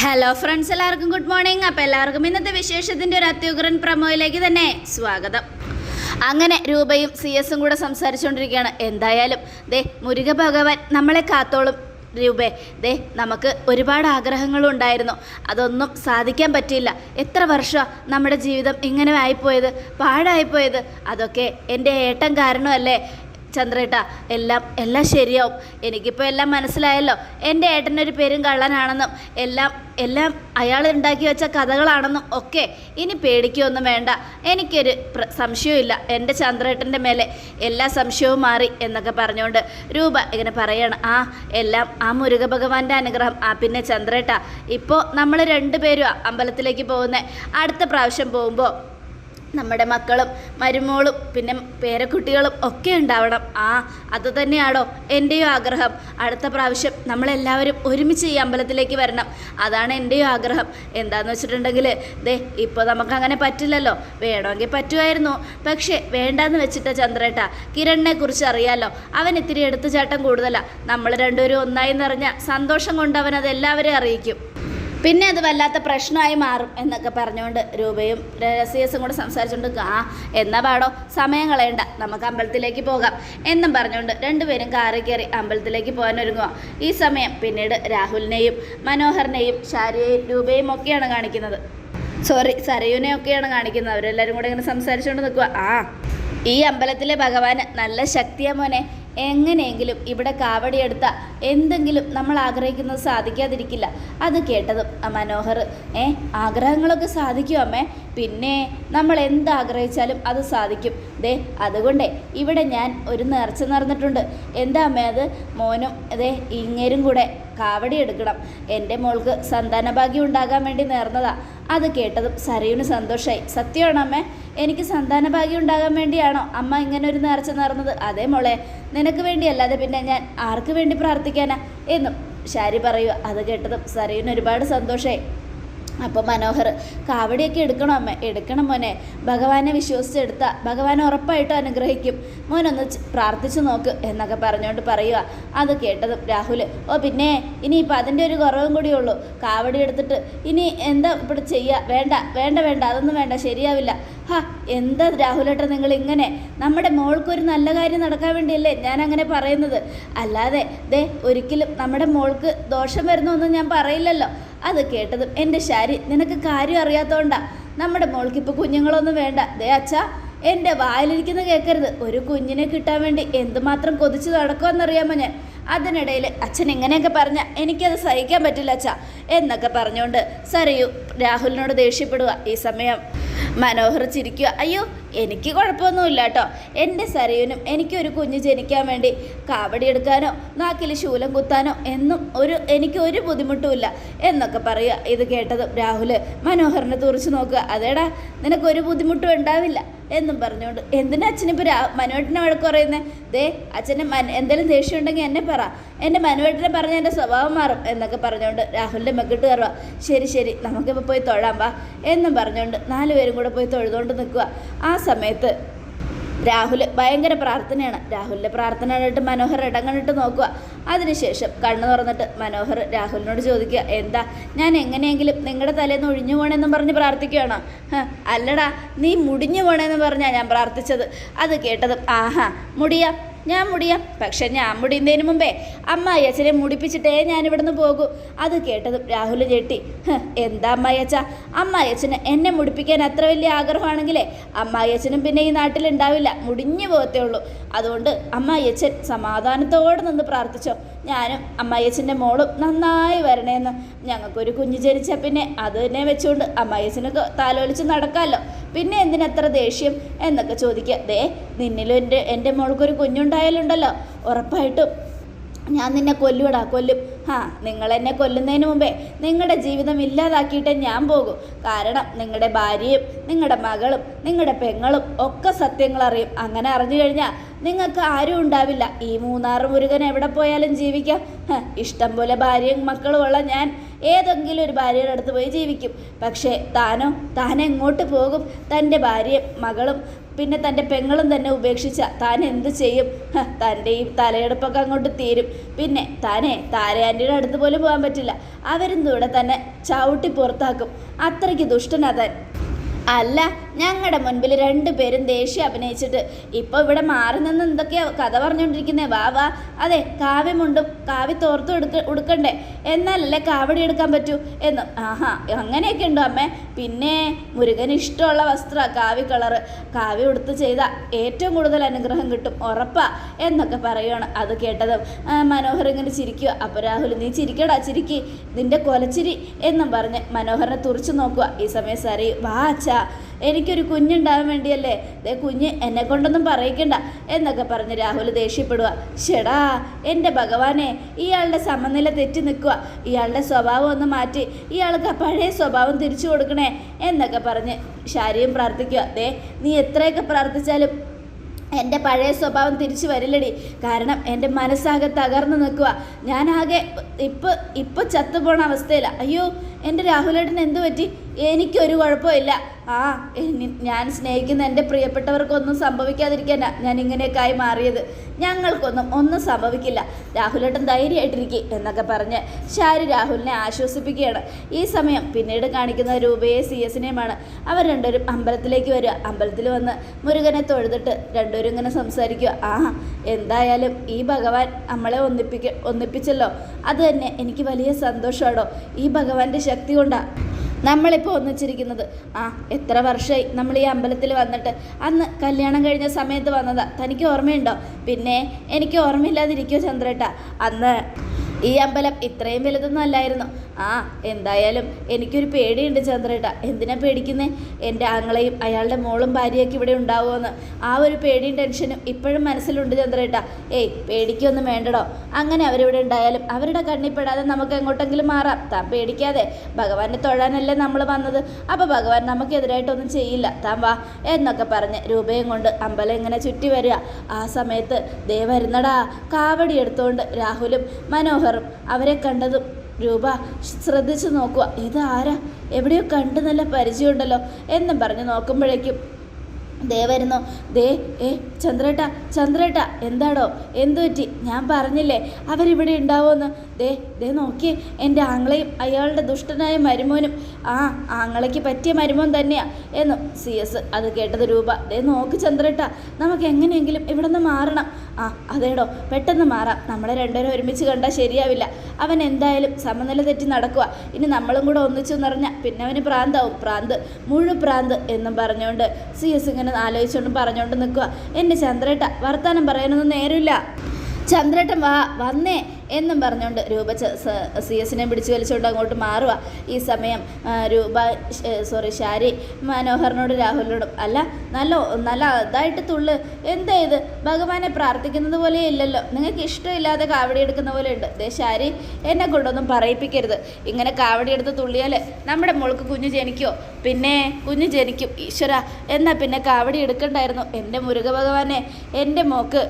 Hello friends എല്ലാവർക്കും good morning അപ്പോൾ എല്ലാവർക്കും ഇന്നത്തെ വിശേഷത്തിന്റെ ഒരു അത്യുഗ്രൻ പ്രമോയിലേക്ക് തന്നെ സ്വാഗതം. അങ്ങനെ രൂപയും സി എസും കൂടെ സംസാരിച്ചുകൊണ്ടിരിക്കുകയാണ്. എന്തായാലും ദേ മുരുക ഭഗവാൻ നമ്മളെ കാത്തോളും രൂപേ. ദേ നമുക്ക് ഒരുപാട് ആഗ്രഹങ്ങളും ഉണ്ടായിരുന്നു. അതൊന്നും സാധിക്കാൻ പറ്റിയില്ല. എത്ര വർഷം നമ്മുടെ ജീവിതം ഇങ്ങനെ ആയിപ്പോയത് പാഴായിപ്പോയത്? അതൊക്കെ എന്റെ ഏട്ടൻ കാരണമല്ലേ? ചന്ദ്രേട്ട എല്ലാം എല്ലാം ശരിയാവും. എനിക്കിപ്പോൾ എല്ലാം മനസ്സിലായല്ലോ. എന്റെ ഏട്ടനൊരു പേരും കള്ളനാണെന്നും എല്ലാം എല്ലാം അയാൾ ഉണ്ടാക്കി വെച്ച കഥകളാണെന്നും ഒക്കെ ഇനി പേടിക്കുകയൊന്നും വേണ്ട. എനിക്കൊരു സംശയവുമില്ല. എന്റെ ചന്ദ്രേട്ടന്റെ മേലെ എല്ലാ സംശയവും മാറി എന്നൊക്കെ പറഞ്ഞുകൊണ്ട് രൂപ ഇങ്ങനെ പറയണം. ആ എല്ലാം ആ മുരുക ഭഗവാന്റെ അനുഗ്രഹം. ആ പിന്നെ ചന്ദ്രേട്ട ഇപ്പോൾ നമ്മൾ രണ്ടുപേരും അമ്പലത്തിലേക്ക് പോകുന്നത് അടുത്ത പ്രാവശ്യം പോകുമ്പോൾ നമ്മുടെ മക്കളും മരുമോളും പിന്നെ പേരക്കുട്ടികളും ഒക്കെ ഉണ്ടാവണം. ആ അത് തന്നെയാണോ എന്റെയും ആഗ്രഹം. അടുത്ത പ്രാവശ്യം നമ്മളെല്ലാവരും ഒരുമിച്ച് ഈ അമ്പലത്തിലേക്ക് വരണം. അതാണ് എന്റെയും ആഗ്രഹം. എന്താണെന്ന് വെച്ചിട്ടുണ്ടെങ്കിൽ ദേ ഇപ്പോൾ നമുക്കങ്ങനെ പറ്റില്ലല്ലോ. വേണമെങ്കിൽ പറ്റുമായിരുന്നു. പക്ഷേ വേണ്ടാന്ന് വെച്ചിട്ട ചന്ദ്രേട്ട കിരണിനെ കുറിച്ച് അറിയാലോ. അവൻ ഇത്തിരി എടുത്തുചാട്ടം കൂടുതലാണ് നമ്മൾ രണ്ടുപേരും ഒന്നായി നിറഞ്ഞ സന്തോഷം കൊണ്ട് അവൻ അത് എല്ലാവരെയും അറിയിക്കും. പിന്നെ അത് വല്ലാത്ത പ്രശ്നമായി മാറും എന്നൊക്കെ പറഞ്ഞുകൊണ്ട് രൂപയും രസിയസും കൂടെ സംസാരിച്ചുകൊണ്ട് ആ എന്നാ പാടോ? സമയം കളയണ്ട. നമുക്ക് അമ്പലത്തിലേക്ക് പോകാം. എന്നും പറഞ്ഞുകൊണ്ട് രണ്ടുപേരും കാറി കയറി അമ്പലത്തിലേക്ക് പോകാൻ ഒരുങ്ങുക. ഈ സമയം പിന്നീട് രാഹുലിനെയും മനോഹറിനെയും ശാരിയെയും രൂപയും ഒക്കെയാണ് കാണിക്കുന്നത്. സോറി സരയുനെ ഒക്കെയാണ് കാണിക്കുന്നത്. അവരെല്ലാവരും കൂടെ ഇങ്ങനെ സംസാരിച്ചുകൊണ്ട് നിൽക്കുക. ആ ഈ അമ്പലത്തിലെ ഭഗവാന് നല്ല ശക്തിയാ മോനെ. എങ്ങനെയെങ്കിലും ഇവിടെ കാവടിയെടുത്ത എന്തെങ്കിലും നമ്മൾ ആഗ്രഹിക്കുന്നത് സാധിക്കാതിരിക്കില്ല. അത് കേട്ടതും മനോഹർ. ഏ ആഗ്രഹങ്ങളൊക്കെ സാധിക്കും അമ്മേ? പിന്നെ നമ്മൾ എന്താഗ്രഹിച്ചാലും അത് സാധിക്കും. ദേ അതുകൊണ്ടേ ഇവിടെ ഞാൻ ഒരു നേർച്ച നടന്നിട്ടുണ്ട്. എന്താ അമ്മേ അത്? മോനും ദേ ഇങ്ങേരും കൂടെ കാവടി എടുക്കണം. എന്റെ മോൾക്ക് സന്താനഭാഗ്യം ഉണ്ടാകാൻ വേണ്ടി നേർന്നതാ. അത് കേട്ടതും സരയുന് സന്തോഷമായി സത്യമാണോ അമ്മേ? എനിക്ക് സന്താനഭാഗ്യം ഉണ്ടാകാൻ വേണ്ടിയാണോ അമ്മ ഇങ്ങനെ ഒരു നേർച്ച നേർന്നത് അതേ മോളെ നിനക്ക് വേണ്ടിയല്ലാതെ പിന്നെ ഞാൻ ആർക്ക് വേണ്ടി പ്രാർത്ഥിക്കാനാ? എന്നും ശാരി പറയുക. അത് കേട്ടതും സരയുന് ഒരുപാട് സന്തോഷമായി അപ്പോൾ മനോഹർ കാവടിയൊക്കെ എടുക്കണം അമ്മ? എടുക്കണം മോനെ. ഭഗവാനെ വിശ്വസിച്ചെടുത്ത. ഭഗവാൻ ഉറപ്പായിട്ടും അനുഗ്രഹിക്കും. മോനൊന്ന് പ്രാർത്ഥിച്ചു നോക്ക് എന്നൊക്കെ പറഞ്ഞുകൊണ്ട് പറയുക അത് കേട്ടതും രാഹുൽ ഓ പിന്നെ ഇനി ഇനിയിപ്പോൾ അതിന്റെ ഒരു കുറവും കൂടി ഉള്ളൂ. കാവടി എടുത്തിട്ട് ഇനി എന്താ ഇവിടെ ചെയ്യുക വേണ്ട വേണ്ട വേണ്ട. അതൊന്നും വേണ്ട. ശരിയാവില്ല. ഹാ എന്താ രാഹുലേട്ടൻ നിങ്ങൾ ഇങ്ങനെ? നമ്മുടെ മോൾക്കൊരു നല്ല കാര്യം നടക്കാൻ വേണ്ടിയല്ലേ ഞാൻ അങ്ങനെ പറയുന്നത്? അല്ലാതെ ദേ ഒരിക്കലും നമ്മുടെ മോൾക്ക് ദോഷം വരുന്നൊന്നും ഞാൻ പറയില്ലല്ലോ. അത് കേട്ടതും എന്റെ ശാരി നിനക്ക് കാര്യം അറിയാത്തതുകൊണ്ടാ നമ്മുടെ മോൾക്ക് ഇപ്പോൾ കുഞ്ഞുങ്ങളൊന്നും വേണ്ട. ദേ അച്ഛാ എന്റെ വായിലിരിക്കുന്ന കേൾക്കരുത് ഒരു കുഞ്ഞിനെ കിട്ടാൻ വേണ്ടി എന്തുമാത്രം കൊതിച്ച് നടക്കുമെന്നറിയാമോ ഞാൻ? അതിനിടയിൽ അച്ഛൻ ഇങ്ങനെയൊക്കെ പറഞ്ഞ എനിക്കത് സഹിക്കാൻ പറ്റില്ല അച്ഛാ. എന്നൊക്കെ പറഞ്ഞുകൊണ്ട് സരയു രാഹുലിനോട് ദേഷ്യപ്പെടുക ഈ സമയം മനോഹർ ചിരിക്കുക അയ്യോ എനിക്ക് കുഴപ്പമൊന്നുമില്ല കേട്ടോ. എന്റെ സരയുനും എനിക്കൊരു കുഞ്ഞ് ജനിക്കാൻ വേണ്ടി കാവടിയെടുക്കാനോ നാക്കിൽ ശൂലം കുത്താനോ എന്നും ഒരു എനിക്ക് ഒരു ബുദ്ധിമുട്ടുമില്ല എന്നൊക്കെ പറയുക. ഇത് കേട്ടത് രാഹുൽ മനോഹറിനെ തുറച്ച് നോക്കുക. അതേടാ നിനക്കൊരു ബുദ്ധിമുട്ടും ഉണ്ടാവില്ല എന്നും പറഞ്ഞുകൊണ്ട്. എന്തിനാ അച്ഛനിപ്പോൾ രാ മനുവേട്ടനെ വഴക്ക് പറയുന്നത് ദേ അച്ഛന്റെ മൻ എന്തെങ്കിലും ദേഷ്യം ഉണ്ടെങ്കിൽ എന്നെ പറ. എന്റെ മനുവേട്ടനെ പറഞ്ഞ എന്റെ സ്വഭാവം മാറും എന്നൊക്കെ പറഞ്ഞുകൊണ്ട് രാഹുലിന്റെ മെക്കിട്ട് കയറുക. ശരി ശരി നമുക്കിപ്പോൾ പോയി തൊഴാം വാ എന്നും പറഞ്ഞുകൊണ്ട് നാലുപേരും കൂടെ പോയി തൊഴുതുകൊണ്ട് നിൽക്കുക. ആ സമയത്ത് രാഹുൽ ഭയങ്കര പ്രാർത്ഥനയാണ്. രാഹുലിന്റെ പ്രാർത്ഥന കണ്ടിട്ട് മനോഹർ ഇടങ്ങണിട്ട് നോക്കുക. അതിനുശേഷം കണ്ണു തുറന്നിട്ട് മനോഹർ രാഹുലിനോട് ചോദിക്കുക എന്താ ഞാൻ എങ്ങനെയെങ്കിലും നിങ്ങളുടെ തലേന്ന് ഒഴിഞ്ഞു പോകണമെന്നും പറഞ്ഞ് പ്രാർത്ഥിക്കുകയാണോ? അല്ലടാ നീ മുടിഞ്ഞു പോകണമെന്ന് പറഞ്ഞാൽ ഞാൻ പ്രാർത്ഥിച്ചത്. അത് കേട്ടതും ആഹാ മുടിയാ ഞാൻ മുടിയാം. പക്ഷെ ഞാൻ മുടിയുന്നതിന് മുമ്പേ അമ്മായി അച്ഛനെ മുടിപ്പിച്ചിട്ടേ ഞാൻ ഇവിടുന്ന് പോകൂ. അത് കേട്ടതും രാഹുൽ ചേട്ടി എന്താ അമ്മായി അച്ഛ അമ്മായി അച്ഛന് എന്നെ മുടിപ്പിക്കാൻ അത്ര വലിയ ആഗ്രഹമാണെങ്കിലേ അമ്മായി അച്ഛനും പിന്നെ ഈ നാട്ടിൽ ഉണ്ടാവില്ല. മുടിഞ്ഞു പോകത്തേ ഉള്ളൂ. അതുകൊണ്ട് അമ്മായി അച്ഛൻ സമാധാനത്തോടെ നിന്ന് പ്രാർത്ഥിച്ചോ. ഞാനും അമ്മായി അച്ഛന്റെ മോളും നന്നായി വരണേന്ന്. ഞങ്ങൾക്കൊരു കുഞ്ഞ് ജനിച്ചാൽ പിന്നെ അത് തന്നെ വെച്ചുകൊണ്ട് അമ്മായി അച്ഛനൊക്കെ താലോലിച്ച് നടക്കാമല്ലോ പിന്നെ എന്തിനത്ര ദേഷ്യം എന്നൊക്കെ ചോദിക്കുക. ദേ നിന്നിലും എന്റെ എന്റെ മോൾക്കൊരു കുഞ്ഞുണ്ടായാലുണ്ടല്ലോ ഉറപ്പായിട്ടും. ഞാൻ നിന്നെ കൊല്ലുവടാ കൊല്ലും. ആ നിങ്ങൾ എന്നെ കൊല്ലുന്നതിന് മുമ്പേ നിങ്ങളുടെ ജീവിതം ഇല്ലാതാക്കിയിട്ട് ഞാൻ പോകും. കാരണം നിങ്ങളുടെ ഭാര്യയും നിങ്ങളുടെ മകളും നിങ്ങളുടെ പെങ്ങളും ഒക്കെ സത്യങ്ങൾ അറിയും. അങ്ങനെ അറിഞ്ഞു കഴിഞ്ഞാൽ നിങ്ങൾക്ക് ആരും ഉണ്ടാവില്ല. ഈ മൂന്നാർ മുരുകൻ എവിടെ പോയാലും ജീവിക്കാം. ഇഷ്ടം പോലെ ഭാര്യയും മക്കളുമുള്ള ഞാൻ ഏതെങ്കിലും ഒരു ഭാര്യയുടെ അടുത്ത് പോയി ജീവിക്കും. പക്ഷേ താനോ താൻ എങ്ങോട്ട് പോകും? തന്റെ ഭാര്യയും മകളും പിന്നെ തന്റെ പെങ്ങളും തന്നെ ഉപേക്ഷിച്ച താൻ എന്ത് ചെയ്യും? തന്റെ ഈ തലയെടുപ്പൊക്കെ അങ്ങോട്ട് തീരും. പിന്നെ താനെ താരയാന്റിയുടെ അടുത്ത് പോലും പോകാൻ പറ്റില്ല. അവരും കൂടെ തന്നെ ചവിട്ടി പുറത്താക്കും. അത്രയ്ക്ക് ദുഷ്ടനാ താൻ. അല്ല ഞങ്ങളുടെ മുൻപിൽ രണ്ടുപേരും ദേഷ്യം അഭിനയിച്ചിട്ട്. ഇപ്പോൾ ഇവിടെ മാറി നിന്ന് എന്തൊക്കെയാ കഥ പറഞ്ഞുകൊണ്ടിരിക്കുന്നേ വാ വാ. അതെ കാവ്യമുണ്ടും കാവ്യ തോർത്തും എടുക്ക ഉടുക്കണ്ടേ? എന്നാലല്ലേ കാവടി എടുക്കാൻ പറ്റൂ എന്ന്. ആഹാ അങ്ങനെയൊക്കെ ഉണ്ടോ അമ്മേ? പിന്നെ മുരുകന് ഇഷ്ടമുള്ള വസ്ത്ര കാവ്യ കളറ്. കാവ്യ ഉടുത്ത് ചെയ്ത ഏറ്റവും കൂടുതൽ അനുഗ്രഹം കിട്ടും ഉറപ്പാ എന്നൊക്കെ പറയുകയാണ് അത് കേട്ടതും. മനോഹർ ഇങ്ങനെ ചിരിക്കുക അപ്പോൾ രാഹുൽ നീ ചിരിക്കടാ ചിരിക്കി. നിന്റെ കൊലച്ചിരി എന്നും പറഞ്ഞ് മനോഹറിനെ തുറച്ചു നോക്കുക ഈ സമയം സാറി വാ അച്ഛാ. എനിക്കൊരു കുഞ്ഞുണ്ടാവാൻ വേണ്ടിയല്ലേ? ദേ കുഞ്ഞ് എന്നെ കൊണ്ടൊന്നും പറയിക്കണ്ട എന്നൊക്കെ പറഞ്ഞ് രാഹുൽ ദേഷ്യപ്പെടുക ഷെടാ എന്റെ ഭഗവാനെ ഇയാളുടെ സമനില തെറ്റി നിൽക്കുക ഇയാളുടെ സ്വഭാവം ഒന്ന് മാറ്റി ഇയാൾക്ക് പഴയ സ്വഭാവം തിരിച്ചു കൊടുക്കണേ എന്നൊക്കെ പറഞ്ഞ് ശാരിയും പ്രാർത്ഥിക്കുക ദേ നീ എത്രയൊക്കെ പ്രാർത്ഥിച്ചാലും എന്റെ പഴയ സ്വഭാവം തിരിച്ചു വരില്ലടി. കാരണം എന്റെ മനസ്സാകെ തകർന്നു നിൽക്കുക ഞാനാകെ ഇപ്പം ഇപ്പം ചത്തുപോണ അവസ്ഥയില്ല അയ്യോ എന്റെ രാഹുലേട്ടന് എന്തു പറ്റി? എനിക്കൊരു കുഴപ്പമില്ല. ആ ഞാൻ സ്നേഹിക്കുന്ന എന്റെ പ്രിയപ്പെട്ടവർക്കൊന്നും സംഭവിക്കാതിരിക്കാനാ ഞാൻ ഇങ്ങനെയൊക്കെ ആയി മാറിയത്. ഞങ്ങൾക്കൊന്നും ഒന്നും സംഭവിക്കില്ല. രാഹുലേട്ടൻ ധൈര്യമായിട്ടിരിക്കും എന്നൊക്കെ പറഞ്ഞ് ഷാരി രാഹുലിനെ ആശ്വസിപ്പിക്കുകയാണ്. ഈ സമയം പിന്നീട് കാണിക്കുന്ന രൂപയെ സി എസിനെയുമാണ്. അവർ രണ്ടുപേരും അമ്പലത്തിലേക്ക് വരിക. അമ്പലത്തിൽ വന്ന് മുരുകനെ തൊഴുതിട്ട് രണ്ടുപേരും ഇങ്ങനെ സംസാരിക്കുക. ആ എന്തായാലും ഈ ഭഗവാൻ നമ്മളെ ഒന്നിപ്പിക്ക ഒന്നിപ്പിച്ചല്ലോ. അത് തന്നെ എനിക്ക് വലിയ സന്തോഷമാണോ? ഈ ഭഗവാന്റെ ശക്തി കൊണ്ടാണ് നമ്മളിപ്പോൾ ഒന്നിച്ചിരിക്കുന്നത്. ആ എത്ര വർഷമായി നമ്മൾ ഈ അമ്പലത്തിൽ വന്നിട്ട്. അന്ന് കല്യാണം കഴിഞ്ഞ സമയത്ത് വന്നതാ. തനിക്ക് ഓർമ്മയുണ്ടോ? പിന്നെ എനിക്ക് ഓർമ്മയില്ലാതിരിക്കുമോ ചന്ദ്രേട്ട? അന്ന് ഈ അമ്പലം ഇത്രയും വലുതൊന്നും അല്ലായിരുന്നു. ആ എന്തായാലും എനിക്കൊരു പേടിയുണ്ട് ചന്ദ്രേട്ട. എന്തിനാ പേടിക്കുന്നേ? എന്റെ ആങ്ങളെയും അയാളുടെ മോളും ഭാര്യയൊക്കെ ഇവിടെ ഉണ്ടാവുമെന്ന്. ആ ഒരു പേടിയും ടെൻഷനും ഇപ്പോഴും മനസ്സിലുണ്ട് ചന്ദ്രേട്ട. ഏയ് പേടിക്കൊന്നും വേണ്ടടോ. അങ്ങനെ അവരിവിടെ ഉണ്ടായാലും അവരുടെ കണ്ണിൽ പെടാതെ നമുക്ക് എങ്ങോട്ടെങ്കിലും മാറാം. താൻ പേടിക്കാതെ ഭഗവാനെ തൊഴാനല്ലേ നമ്മൾ വന്നത്. അപ്പോൾ ഭഗവാൻ നമുക്കെതിരായിട്ടൊന്നും ചെയ്യില്ല. താൻ വാ എന്നൊക്കെ പറഞ്ഞ് രൂപയും കൊണ്ട് അമ്പലം ഇങ്ങനെ ചുറ്റി വരിക. ആ സമയത്ത് ദേ വരുന്നടാ. കാവടി എടുത്തുകൊണ്ട് രാഹുലും മനോഹറും അവരെ കണ്ടതും രൂപ ശ്രദ്ധിച്ചു നോക്കുക. ഇതാരാ? എവിടെയോ കണ്ടു നല്ല പരിചയമുണ്ടല്ലോ എന്നും പറഞ്ഞ് നോക്കുമ്പോഴേക്കും ദേ വരുന്നു. ദേ ഏ ചന്ദ്രേട്ട ചന്ദ്രേട്ട എന്താടോ? എന്തു പറ്റി? ഞാൻ പറഞ്ഞില്ലേ അവരിവിടെ ഉണ്ടാവുമെന്ന്. ദേ ദേ നോക്കിയേ എന്റെ ആങ്ങളെയും അയാളുടെ ദുഷ്ടനായ മരുമോനും. ആ ആങ്ങളയ്ക്ക് പറ്റിയ മരുമോൻ തന്നെയാ എന്ന് സി എസ് അത് കേട്ടത് രൂപ. ദേ നോക്ക് ചന്ദ്രേട്ട നമുക്ക് എങ്ങനെയെങ്കിലും ഇവിടെ നിന്ന് മാറണം. ആ അതേടോ പെട്ടെന്ന് മാറാം. നമ്മളെ രണ്ടുപേരും ഒരുമിച്ച് കണ്ടാൽ ശരിയാവില്ല. അവൻ എന്തായാലും സമനില തെറ്റി നടക്കുക ഇനി നമ്മളും കൂടെ ഒന്നിച്ചു നിറഞ്ഞാൽ പിന്നെ അവന് പ്രാന്താവും. പ്രാന്ത് മുഴു പ്രാന്ത് എന്നും പറഞ്ഞുകൊണ്ട് സി എസ് ഇങ്ങനെ ആലോചിച്ചുകൊണ്ട് പറഞ്ഞുകൊണ്ടും നിൽക്കുക എന്റെ ചന്ദ്രേട്ട വർത്താനം പറയാനൊന്നും നേരമില്ല. ചന്ദ്രേട്ടൻ വാ വന്നേ എന്നും പറഞ്ഞുകൊണ്ട് രൂപ സ- എസിനെ പിടിച്ചു വലിച്ചുകൊണ്ട് അങ്ങോട്ട് മാറുക ഈ സമയം രൂപ സോറി ഷാരി മനോഹറിനോട് രാഹുലിനോടും അല്ല നല്ല നല്ല ഇതായിട്ട് തുള്ളു. എന്താ ഇത്? ഭഗവാനെ പ്രാർത്ഥിക്കുന്നത് പോലെ ഇല്ലല്ലോ. നിങ്ങൾക്ക് ഇഷ്ടമില്ലാതെ കാവടി എടുക്കുന്ന പോലെ ഉണ്ട്. ദേ ഷാരി എന്നെ കൊണ്ടൊന്നും പറയിപ്പിക്കരുത്. ഇങ്ങനെ കാവടി എടുത്ത് തുള്ളിയാൽ നമ്മുടെ മോൾക്ക് കുഞ്ഞ് ജനിക്കുമോ പിന്നെ കുഞ്ഞ് ജനിക്കും. ഈശ്വര എന്നാൽ പിന്നെ കാവടി എടുക്കണ്ടായിരുന്നു. എന്റെ മുരുക ഭഗവാനെ എന്റെ മോക്ക്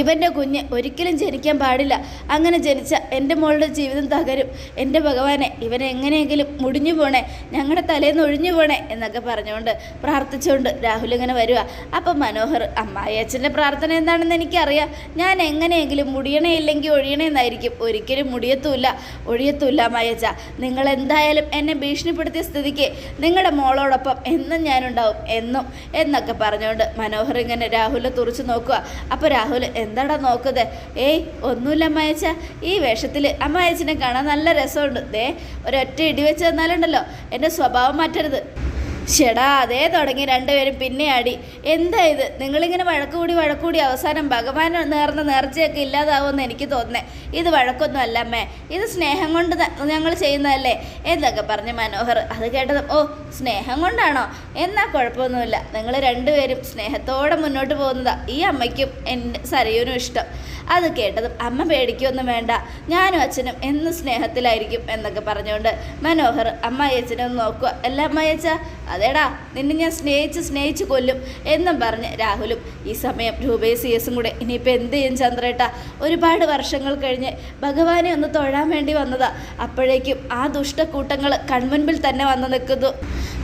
ഇവന്റെ കുഞ്ഞ് ഒരിക്കലും ജനിക്കാൻ പാടില്ല. അങ്ങനെ ജനിച്ച എന്റെ മോളുടെ ജീവിതം തകരും. എന്റെ ഭഗവാനെ ഇവനെ എങ്ങനെയെങ്കിലും മുടിഞ്ഞു പോണേ ഞങ്ങളുടെ തലേന്ന് ഒഴിഞ്ഞു പോണേ എന്നൊക്കെ പറഞ്ഞുകൊണ്ട് പ്രാർത്ഥിച്ചുകൊണ്ട് രാഹുൽ ഇങ്ങനെ വരിക അപ്പം മനോഹർ അമ്മായി അച്ഛന്റെ പ്രാർത്ഥന എന്താണെന്ന് എനിക്കറിയാം. ഞാൻ എങ്ങനെയെങ്കിലും മുടിയണേ ഇല്ലെങ്കിൽ ഒഴിയണേ എന്നായിരിക്കും. ഒരിക്കലും മുടിയത്തുമില്ല ഒഴിയത്തുമില്ല അമ്മായച്ച നിങ്ങൾ എന്തായാലും എന്നെ ഭീഷണിപ്പെടുത്തിയ സ്ഥിതിക്ക് നിങ്ങളുടെ മോളോടൊപ്പം എന്നും ഞാനുണ്ടാവും. എന്നും എന്നൊക്കെ പറഞ്ഞുകൊണ്ട് മനോഹർ ഇങ്ങനെ രാഹുലിനെ തുറച്ചു നോക്കുക അപ്പോൾ രാഹുൽ എന്താടാ നോക്കുന്നത് ഏയ് ഒന്നുമില്ല അമ്മായച്ച ഈ വേഷത്തിൽ അമ്മായച്ചനെ കാണാൻ നല്ല രസമുണ്ട്. ദേ ഒരൊറ്റ ഇടി വെച്ച് തന്നാലുണ്ടല്ലോ. എന്റെ സ്വഭാവം മാറ്റരുത്. ഷെടാ അതേ തുടങ്ങി രണ്ടുപേരും പിന്നെ അടി. എന്താ ഇത്? നിങ്ങളിങ്ങനെ വഴക്കുകൂടി വഴക്കുകൂടി അവസാനം ഭഗവാൻ നേർന്ന നേർച്ചയൊക്കെ ഇല്ലാതാവുമെന്ന് എനിക്ക് തോന്നുന്നേ. ഇത് വഴക്കൊന്നും അല്ല അമ്മേ. ഇത് സ്നേഹം കൊണ്ട് ഞങ്ങൾ ചെയ്യുന്നതല്ലേ? എന്നൊക്കെ പറഞ്ഞു മനോഹർ അത് കേട്ടത് ഓ സ്നേഹം കൊണ്ടാണോ? എന്നാൽ കുഴപ്പമൊന്നുമില്ല. നിങ്ങൾ രണ്ടുപേരും സ്നേഹത്തോടെ മുന്നോട്ട് പോകുന്നതാ. ഈ അമ്മയ്ക്കും എന്റെ സരയൂനും ഇഷ്ടം. അത് കേട്ടതും അമ്മ പേടിക്കൊന്നും വേണ്ട. ഞാനും അച്ഛനും എന്നും സ്നേഹത്തിലായിരിക്കും എന്നൊക്കെ പറഞ്ഞുകൊണ്ട് മനോഹർ അമ്മായി അച്ഛനെ ഒന്ന് നോക്കുക. അല്ല അമ്മായി അച്ഛ അതേടാ നിന്നെ ഞാൻ സ്നേഹിച്ച് സ്നേഹിച്ച് കൊല്ലും എന്നും പറഞ്ഞ് രാഹുലും ഈ സമയം രൂപയും സി എസും കൂടെ ഇനിയിപ്പോൾ എന്ത് ചെയ്യും ചന്ദ്രേട്ട? ഒരുപാട് വർഷങ്ങൾ കഴിഞ്ഞ് ഭഗവാനെ ഒന്ന് തൊഴാൻ വേണ്ടി വന്നതാ. അപ്പോഴേക്കും ആ ദുഷ്ടക്കൂട്ടങ്ങൾ കൺമുൻപിൽ തന്നെ വന്ന് നിൽക്കുന്നു.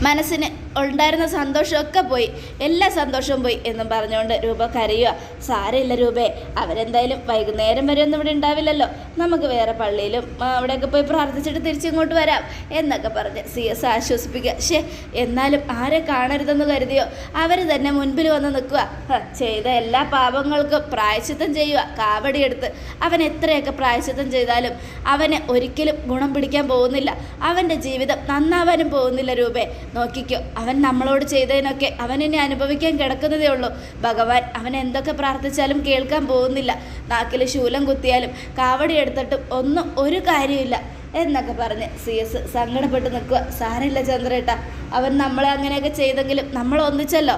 മനസ്സിന് ഉണ്ടായിരുന്ന സന്തോഷമൊക്കെ പോയി. എല്ലാ സന്തോഷവും പോയി എന്നും പറഞ്ഞുകൊണ്ട് രൂപ കരയുക. സാരമില്ല രൂപേ. അവരെന്തായാലും വൈകുന്നേരം വരെ ഒന്നും ഇവിടെ ഉണ്ടാവില്ലല്ലോ. നമുക്ക് വേറെ പള്ളിയിലും അവിടെയൊക്കെ പോയി പ്രാർത്ഥിച്ചിട്ട് തിരിച്ചിങ്ങോട്ട് വരാം എന്നൊക്കെ പറഞ്ഞ് സി എസ് ആശ്വസിപ്പിക്കുക. ഷേ എന്നാലും ആരെ കാണരുതെന്ന് കരുതിയോ? അവർ തന്നെ മുൻപിൽ വന്ന് നിൽക്കുക. ചെയ്ത എല്ലാ പാപങ്ങൾക്കും പ്രായശ്ചിത്തം ചെയ്യുക. കാവടിയെടുത്ത് അവൻ എത്രയൊക്കെ പ്രായശ്ചിത്തം ചെയ്താലും അവന് ഒരിക്കലും ഗുണം പിടിക്കാൻ പോകുന്നില്ല. അവന്റെ ജീവിതം നന്നാവാനും പോകുന്നില്ല രൂപേ. നോക്കിക്കോ അവൻ നമ്മളോട് ചെയ്തതിനൊക്കെ അവൻ എന്നെ അനുഭവിക്കാൻ കിടക്കുന്നതേ ഉള്ളൂ. ഭഗവാൻ അവൻ എന്തൊക്കെ പ്രാർത്ഥിച്ചാലും കേൾക്കാൻ പോകുന്നില്ല. നാക്കിൽ ശൂലം കുത്തിയാലും കാവടി എടുത്തിട്ടും ഒന്നും ഒരു കാര്യമില്ല എന്നൊക്കെ പറഞ്ഞ് സി എസ് സങ്കടപ്പെട്ട് നിൽക്കുക. സാരമില്ല ചന്ദ്രേട്ട. അവൻ നമ്മളെ അങ്ങനെയൊക്കെ ചെയ്തെങ്കിലും നമ്മൾ ഒന്നിച്ചല്ലോ.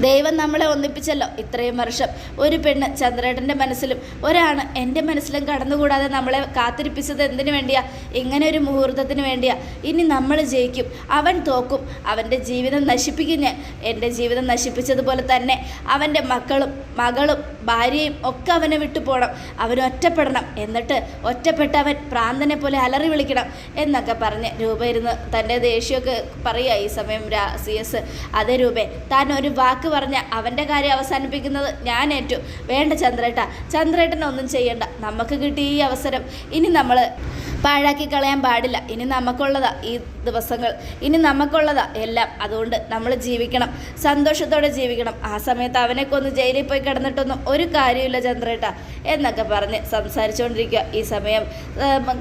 ദൈവം നമ്മളെ ഒന്നിപ്പിച്ചല്ലോ. ഇത്രയും വർഷം ഒരു പെണ്ണ് ചന്ദ്രേട്ടന്റെ മനസ്സിലും ഒരാണ് എന്റെ മനസ്സിലും കടന്നുകൂടാതെ നമ്മളെ കാത്തിരിപ്പിച്ചത് എന്തിനു വേണ്ടിയാ? ഇങ്ങനെ ഒരു മുഹൂർത്തത്തിന് വേണ്ടിയാ. ഇനി നമ്മൾ ജയിക്കും. അവൻ തോക്കും. അവന്റെ ജീവിതം നശിപ്പിക്കും ഞാൻ. എന്റെ ജീവിതം നശിപ്പിച്ചതുപോലെ തന്നെ അവന്റെ മക്കളും മകളും ഭാര്യയും ഒക്കെ അവനെ വിട്ടു പോകണം അവൻ ഒറ്റപ്പെടണം. എന്നിട്ട് ഒറ്റപ്പെട്ട അവൻ പ്രാന്തനെ പോലെ അലറി വിളിക്കണം എന്നൊക്കെ പറഞ്ഞ് രൂപ ഇരുന്ന് തന്റെ ദേഷ്യമൊക്കെ പറയുക ഈ സമയം സി എസ്. അതേ രൂപേ താൻ ഒരു വാക്ക് പറഞ്ഞ അവന്റെ കാര്യം അവസാനിപ്പിക്കുന്നത് ഞാൻ ഏറ്റു. വേണ്ട ചന്ദ്രേട്ട ചന്ദ്രേട്ടനൊന്നും ചെയ്യണ്ട. നമുക്ക് കിട്ടിയ ഈ അവസരം. ഇനി നമ്മൾ പാഴാക്കി കളയാൻ പാടില്ല. ഇനി നമുക്കുള്ളതാ ഈ ദിവസങ്ങൾ. ഇനി നമുക്കുള്ളതാ എല്ലാം. അതുകൊണ്ട് നമ്മൾ ജീവിക്കണം. സന്തോഷത്തോടെ ജീവിക്കണം. ആ സമയത്ത് അവനെ ജയിലിൽ പോയി കിടന്നിട്ടൊന്നും ഒരു കാര്യമില്ല ചന്ദ്രേട്ട. എന്നൊക്കെ പറഞ്ഞ് സംസാരിച്ചുകൊണ്ടിരിക്കുക. ഈ സമയം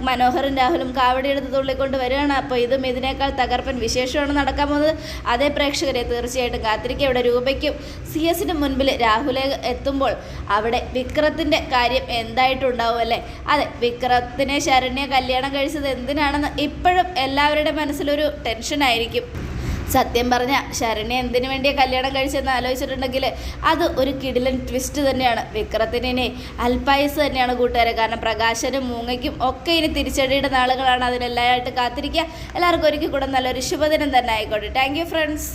മനോഹരൻ രാഹുലും കാവടി എടുത്ത് തുള്ളിക്കൊണ്ട് വരികയാണ്. അപ്പോൾ ഇതും ഇതിനേക്കാൾ തകർപ്പൻ വിശേഷമാണ് നടക്കാൻ പോകുന്നത്. അതേ പ്രേക്ഷകരെ തീർച്ചയായിട്ടും കാത്തിരിക്കുക. ഇവിടെ രൂപയ്ക്കും സി എസിന് മുൻപിൽ രാഹുലെ എത്തുമ്പോൾ അവിടെ വിക്രത്തിന്റെ കാര്യം എന്തായിട്ടുണ്ടാവും അല്ലേ? അതെ വിക്രത്തിനെ ശരണ്യ കല്യാണം കഴിച്ചത് എന്തിനാണെന്ന് ഇപ്പോഴും എല്ലാവരുടെ മനസ്സിലൊരു ടെൻഷനായിരിക്കും. സത്യം പറഞ്ഞ ശരണ്യ എന്തിനു വേണ്ടിയാ കല്യാണം കഴിച്ചെന്ന് ആലോചിച്ചിട്ടുണ്ടെങ്കിൽ അത് ഒരു കിടിലൻ ട്വിസ്റ്റ് തന്നെയാണ്. വിക്രത്തിന് ഇനി അൽപായസ് തന്നെയാണ് കൂട്ടുകാരെ. കാരണം പ്രകാശനും മൂങ്ങയ്ക്കും ഒക്കെ ഇനി തിരിച്ചടിയുടെ നാളുകളാണ് അതിനെല്ലാമായിട്ട് കാത്തിരിക്കുക. എല്ലാവർക്കും ഒരിക്കൽ കൂടെ നല്ലൊരു ശുഭദിനം തന്നെ ആയിക്കോട്ടെ. Thank friends